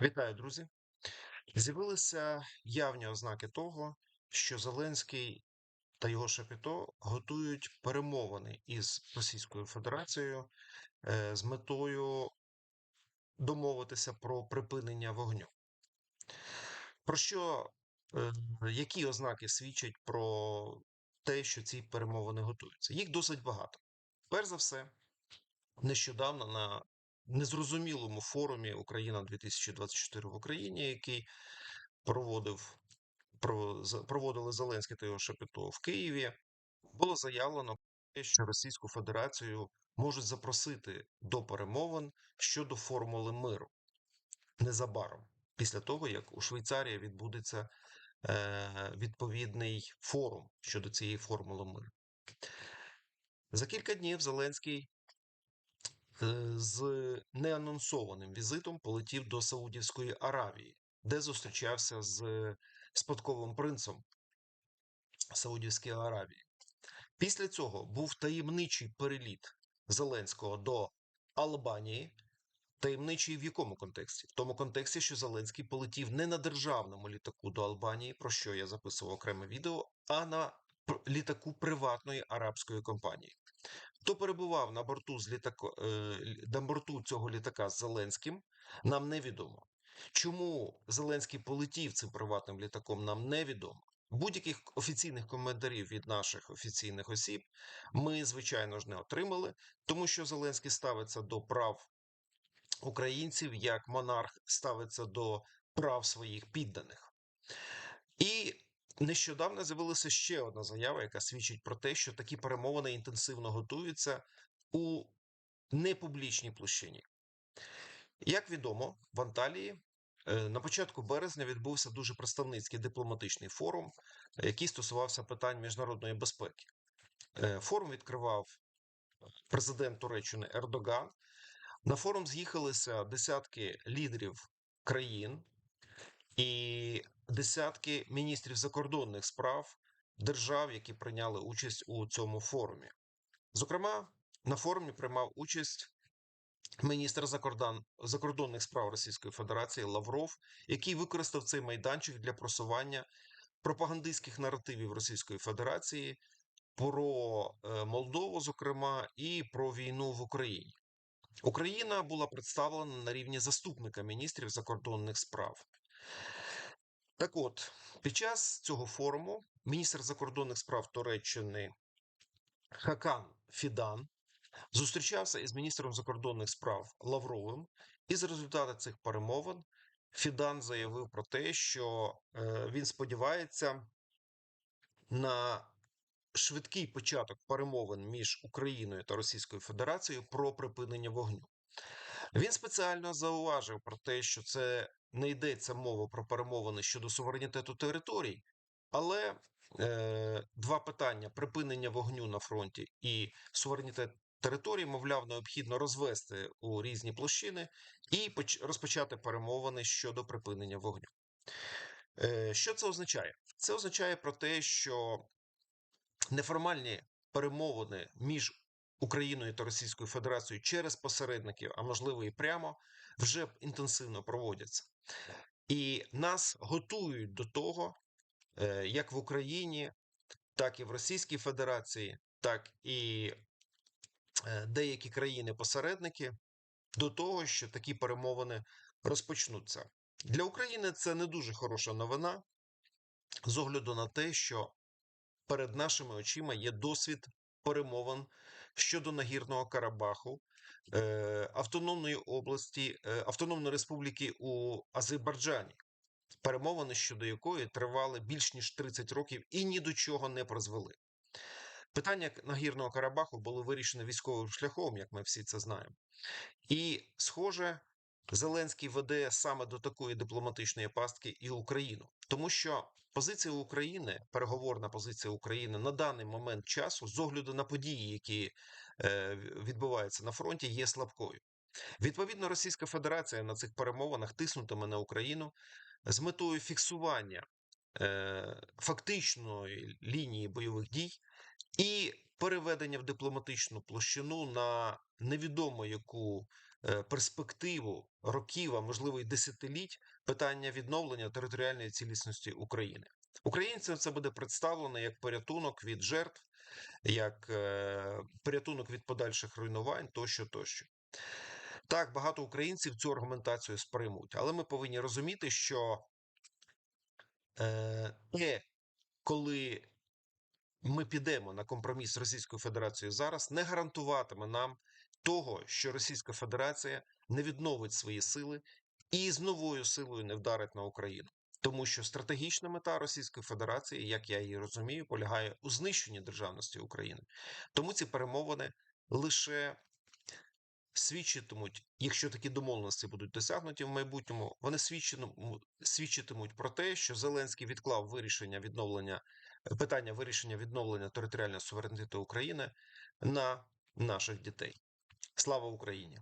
Вітаю, друзі! З'явилися явні ознаки того, що Зеленський та його Шапіто готують перемовини із Російською Федерацією е, з метою домовитися про припинення вогню. Про що, е, які ознаки свідчать про те, що ці перемовини готуються? Їх досить багато. Перш за все, нещодавно на незрозумілому форумі Україна 2024 в Україні, який проводив проводили Зеленський та його Шепето в Києві, було заявлено, те, що Російську Федерацію можуть запросити до перемовин щодо формули миру незабаром, після того як у Швейцарії відбудеться е, відповідний форум щодо цієї формули миру. За кілька днів Зеленський з неанонсованим візитом полетів до Саудівської Аравії, де зустрічався з спадковим принцем Саудівської Аравії. Після цього був таємничий переліт Зеленського до Албанії. Таємничий в якому контексті? В тому контексті, що Зеленський полетів не на державному літаку до Албанії, про що я записував окреме відео, а на літаку приватної арабської компанії. Хто перебував на борту з літако, е, на борту цього літака з Зеленським, нам невідомо. Чому Зеленський полетів цим приватним літаком, нам невідомо. Будь-яких офіційних коментарів від наших офіційних осіб ми, звичайно ж, не отримали, тому що Зеленський ставиться до прав українців, як монарх ставиться до прав своїх підданих. І нещодавно з'явилася ще одна заява, яка свідчить про те, що такі перемовини інтенсивно готуються у непублічній площині. Як відомо, в Анталії е, на початку березня відбувся дуже представницький дипломатичний форум, який стосувався питань міжнародної безпеки. Е, Форум відкривав президент Туреччини Ердоган. На форум з'їхалися десятки лідерів країн і десятки міністрів закордонних справ держав, які прийняли участь у цьому форумі. Зокрема, на форумі приймав участь міністр закордон, закордонних справ Російської Федерації Лавров, який використав цей майданчик для просування пропагандистських наративів Російської Федерації про е, Молдову, зокрема, і про війну в Україні. Україна була представлена на рівні заступника міністрів закордонних справ. Так от, під час цього форуму міністр закордонних справ Туреччини Хакан Фідан зустрічався із міністром закордонних справ Лавровим, і з результату цих перемовин Фідан заявив про те, що е, він сподівається на швидкий початок перемовин між Україною та Російською Федерацією про припинення вогню. Він спеціально зауважив про те, що це не йдеться мова про перемовини щодо суверенітету територій, але е, два питання: припинення вогню на фронті і суверенітет територій, мовляв, необхідно розвести у різні площини і поч- розпочати перемовини щодо припинення вогню. Е, що це означає? Це означає про те, що неформальні перемовини між Україною та Російською Федерацією через посередників, а можливо і прямо, вже інтенсивно проводяться. І нас готують до того, е, як в Україні, так і в Російській Федерації, так і е, деякі країни-посередники до того, що такі перемовини розпочнуться. Для України це не дуже хороша новина з огляду на те, що перед нашими очима є досвід перемовин щодо нагірного Карабаху, е, автономної області, е, автономної республіки у Азербайджані, перемовини щодо якої тривали більш ніж 30 років і ні до чого не призвели. Питання нагірного Карабаху було вирішено військовим шляхом, як ми всі це знаємо. І, схоже, Зеленський веде саме до такої дипломатичної пастки і Україну, тому що позиція України, переговорна позиція України на даний момент часу, з огляду на події, які е, відбуваються на фронті, є слабкою. Відповідно, Російська Федерація на цих перемовинах тиснутиме на Україну з метою фіксування е, фактичної лінії бойових дій і переведення в дипломатичну площину на невідомо яку перспективу років, а можливо й десятиліть, питання відновлення територіальної цілісності України. Українцям це буде представлено як порятунок від жертв, як е, порятунок від подальших руйнувань тощо, тощо. Так, багато українців цю аргументацію сприймуть, але ми повинні розуміти, що е, коли ми підемо на компроміс з Російською Федерацією зараз, не гарантуватиме нам того, що Російська Федерація не відновить свої сили і з новою силою не вдарить на Україну. Тому що стратегічна мета Російської Федерації, як я її розумію, полягає у знищенні державності України. Тому ці перемовини лише свідчитимуть, якщо такі домовленості будуть досягнуті в майбутньому, вони свідчитимуть, про те, що Зеленський відклав вирішення відновлення питання вирішення відновлення територіального суверенітету України на наших дітей. Слава Україні!